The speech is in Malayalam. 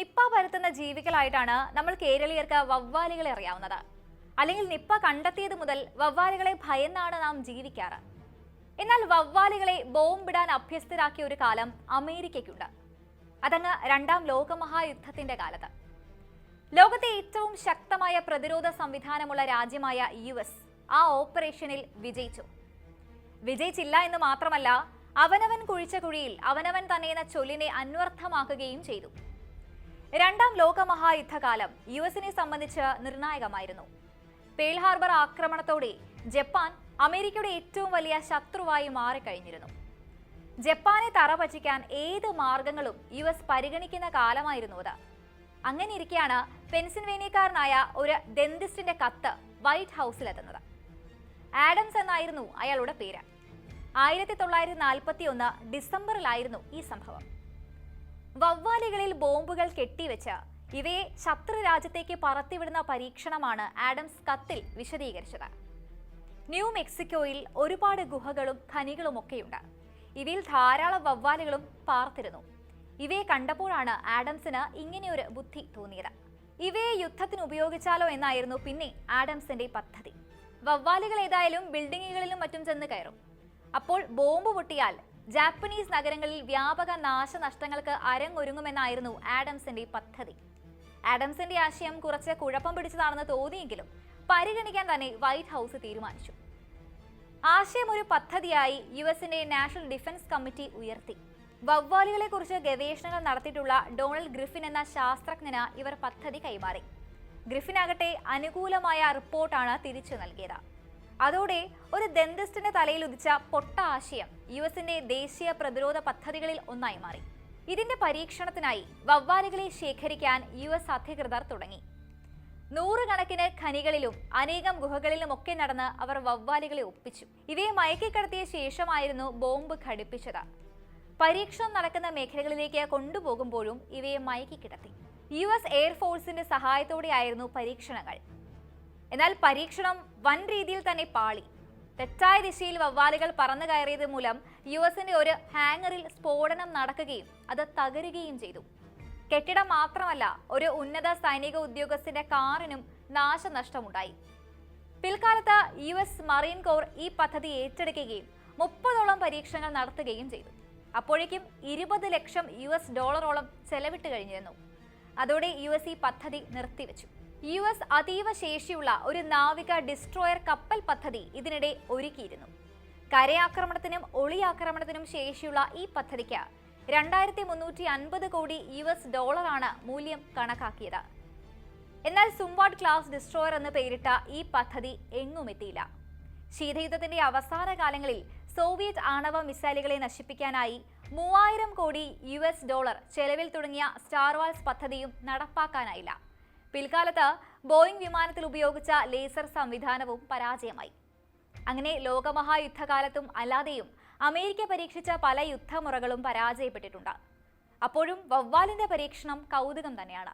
നിപ്പ പരത്തുന്ന ജീവികളായിട്ടാണ് നമ്മൾ കേരളീയർക്ക് വവ്വാലുകളെ അറിയാവുന്നത്. അല്ലെങ്കിൽ നിപ്പ കണ്ടെത്തിയത് മുതൽ വവ്വാലുകളെ ഭയന്നാണ് നാം ജീവിക്കാറ്. എന്നാൽ വവ്വാലുകളെ ബോംബിടാൻ അഭ്യസ്തരാക്കിയ ഒരു കാലം അമേരിക്കയ്ക്കുണ്ട്. അതങ്ങ് രണ്ടാം ലോകമഹായുദ്ധത്തിന്റെ കാലത്ത്. ലോകത്തെ ഏറ്റവും ശക്തമായ പ്രതിരോധ സംവിധാനമുള്ള രാജ്യമായ യു എസ് ആ ഓപ്പറേഷനിൽ വിജയിച്ചു. വിജയിച്ചില്ല എന്ന് മാത്രമല്ല അവനവൻ കുഴിച്ച കുഴിയിൽ അവനവൻ തന്നെ എന്ന ചൊല്ലിനെ അന്വർത്ഥമാക്കുകയും ചെയ്തു. രണ്ടാം ലോകമഹായുദ്ധകാലം യു എസിനെ സംബന്ധിച്ച് നിർണായകമായിരുന്നു. പേൾ ഹാർബർ ആക്രമണത്തോടെ ജപ്പാൻ അമേരിക്കയുടെ ഏറ്റവും വലിയ ശത്രുവായി മാറിക്കഴിഞ്ഞിരുന്നു. ജപ്പാനെ തറപറ്റിക്കാൻ ഏത് മാർഗങ്ങളും യു എസ് പരിഗണിക്കുന്ന കാലമായിരുന്നു അത്. അങ്ങനെ ഇരിക്കെയാണ് പെൻസിൽവേനിയക്കാരനായ ഒരു ഡെന്റിസ്റ്റിന്റെ കത്ത് വൈറ്റ് ഹൗസിലെത്തുന്നത് ആഡംസ് എന്നായിരുന്നു അയാളുടെ പേര്. ആയിരത്തി തൊള്ളായിരത്തി നാൽപ്പത്തി ഒന്ന് ഡിസംബറിലായിരുന്നു ഈ സംഭവം. വവ്വാലികളിൽ ബോംബുകൾ കെട്ടിവെച്ച്. ഇവയെ ശത്രു രാജ്യത്തേക്ക് പറത്തിവിടുന്ന പരീക്ഷണമാണ് ആഡംസ് കത്തിൽ വിശദീകരിച്ചത്. ന്യൂ മെക്സിക്കോയിൽ ഒരുപാട് ഗുഹകളും ഖനികളും ഒക്കെയുണ്ട് ഇവയിൽ ധാരാളം വവ്വാലുകളും പാർത്തിരുന്നു. ഇവയെ കണ്ടപ്പോഴാണ് ആഡംസിന് ഇങ്ങനെയൊരു ബുദ്ധി തോന്നിയത്. ഇവയെ യുദ്ധത്തിന് ഉപയോഗിച്ചാലോ എന്നായിരുന്നു പിന്നെ ആഡംസിന്റെ പദ്ധതി. വവ്വാലുകൾ ഏതായാലും ബിൽഡിങ്ങുകളിലും മറ്റും ചെന്ന് കയറും. അപ്പോൾ ബോംബ് പൊട്ടിയാൽ ജാപ്പനീസ് നഗരങ്ങളിൽ വ്യാപക നാശനഷ്ടങ്ങൾക്ക് അരങ്ങൊരുങ്ങുമെന്നായിരുന്നു ആഡംസിന്റെ പദ്ധതി. ആഡംസിന്റെ ആശയം കുറച്ച് കുഴപ്പം പിടിച്ചതാണെന്ന് തോന്നിയെങ്കിലും പരിഗണിക്കാൻ തന്നെ വൈറ്റ് ഹൗസ് തീരുമാനിച്ചു. ആശയം ഒരു പദ്ധതിയായി യു എസിന്റെ നാഷണൽ ഡിഫൻസ് കമ്മിറ്റി ഉയർത്തി. വവ്വാലികളെ കുറിച്ച് ഗവേഷണങ്ങൾ നടത്തിയിട്ടുള്ള ഡൊണാൾഡ് ഗ്രിഫിൻ എന്ന ശാസ്ത്രജ്ഞന് ഇവർ പദ്ധതി കൈമാറി. ഗ്രിഫിനാകട്ടെ അനുകൂലമായ റിപ്പോർട്ടാണ് തിരിച്ചു നൽകിയത്. അതോടെ ഒരു ദന്തസ്റ്റിന്റെ തലയിൽ ഉദിച്ച പൊട്ട ആശയം യു എസിന്റെ ദേശീയ പ്രതിരോധ പദ്ധതികളിൽ ഒന്നായി മാറി. ഇതിന്റെ പരീക്ഷണത്തിനായി വവ്വാലുകളെ ശേഖരിക്കാൻ യു എസ് അധികൃതർ തുടങ്ങി. നൂറുകണക്കിന് ഖനികളിലും അനേകം ഗുഹകളിലും ഒക്കെ നടന്ന് അവർ വവ്വാലുകളെ ഒപ്പിച്ചു. ഇവയെ മയക്കിക്കടത്തിയ ശേഷമായിരുന്നു ബോംബ് ഘടിപ്പിച്ചത്. പരീക്ഷണം നടക്കുന്ന മേഖലകളിലേക്ക് കൊണ്ടുപോകുമ്പോഴും ഇവയെ മയക്കിക്കിടത്തി യു എസ് എയർഫോഴ്സിന്റെ സഹായത്തോടെയായിരുന്നു പരീക്ഷണങ്ങൾ. എന്നാൽ പരീക്ഷണം വൻ രീതിയിൽ തന്നെ പാളി. തെറ്റായ ദിശയിൽ വവ്വാലുകൾ പറന്നു കയറിയത് മൂലം യു എസിന്റെ ഒരു ഹാങ്ങറിൽ സ്ഫോടനം നടക്കുകയും അത് തകരുകയും ചെയ്തു. കെട്ടിടം മാത്രമല്ല ഒരു ഉന്നത സൈനിക ഉദ്യോഗസ്ഥന്റെ കാറിനും നാശനഷ്ടമുണ്ടായി. പിൽക്കാലത്ത് യു എസ് മറീൻ കോർ ഈ പദ്ധതി ഏറ്റെടുക്കുകയും മുപ്പതോളം പരീക്ഷണങ്ങൾ നടത്തുകയും ചെയ്തു. അപ്പോഴേക്കും ഇരുപത് ലക്ഷം യു എസ് ഡോളറോളം ചെലവിട്ട് കഴിഞ്ഞിരുന്നു. അതോടെ യു എസ് ഈ പദ്ധതി നിർത്തിവെച്ചു. യു എസ് അതീവ ശേഷിയുള്ള ഒരു നാവിക ഡിസ്ട്രോയർ കപ്പൽ പദ്ധതി ഇതിനിടെ ഒരുക്കിയിരുന്നു. കരയാക്രമണത്തിനും ഒളിയാക്രമണത്തിനും ശേഷിയുള്ള ഈ പദ്ധതിക്ക് രണ്ടായിരത്തി മുന്നൂറ്റി അൻപത് കോടി യു എസ് ഡോളറാണ് മൂല്യം കണക്കാക്കിയത്. എന്നാൽ സുംവാഡ് ക്ലാസ് ഡിസ്ട്രോയർ എന്ന് പേരിട്ട ഈ പദ്ധതി എങ്ങും എത്തിയില്ല. ശീതയുദ്ധത്തിന്റെ അവസാന കാലങ്ങളിൽ സോവിയറ്റ് ആണവ മിസൈലുകളെ നശിപ്പിക്കാനായി മൂവായിരം കോടി യു ഡോളർ ചെലവിൽ തുടങ്ങിയ സ്റ്റാർവാൾസ് പദ്ധതിയും നടപ്പാക്കാനായില്ല. പിൽക്കാലത്ത് ബോയിംഗ് വിമാനത്തിൽ ഉപയോഗിച്ച ലേസർ സംവിധാനവും പരാജയമായി. അങ്ങനെ ലോകമഹായുദ്ധകാലത്തും അല്ലാതെയും അമേരിക്ക പരീക്ഷിച്ച പല യുദ്ധമുറകളും പരാജയപ്പെട്ടിട്ടുണ്ട്. അപ്പോഴും വവ്വാലിന്റെ പരീക്ഷണം കൗതുകം തന്നെയാണ്.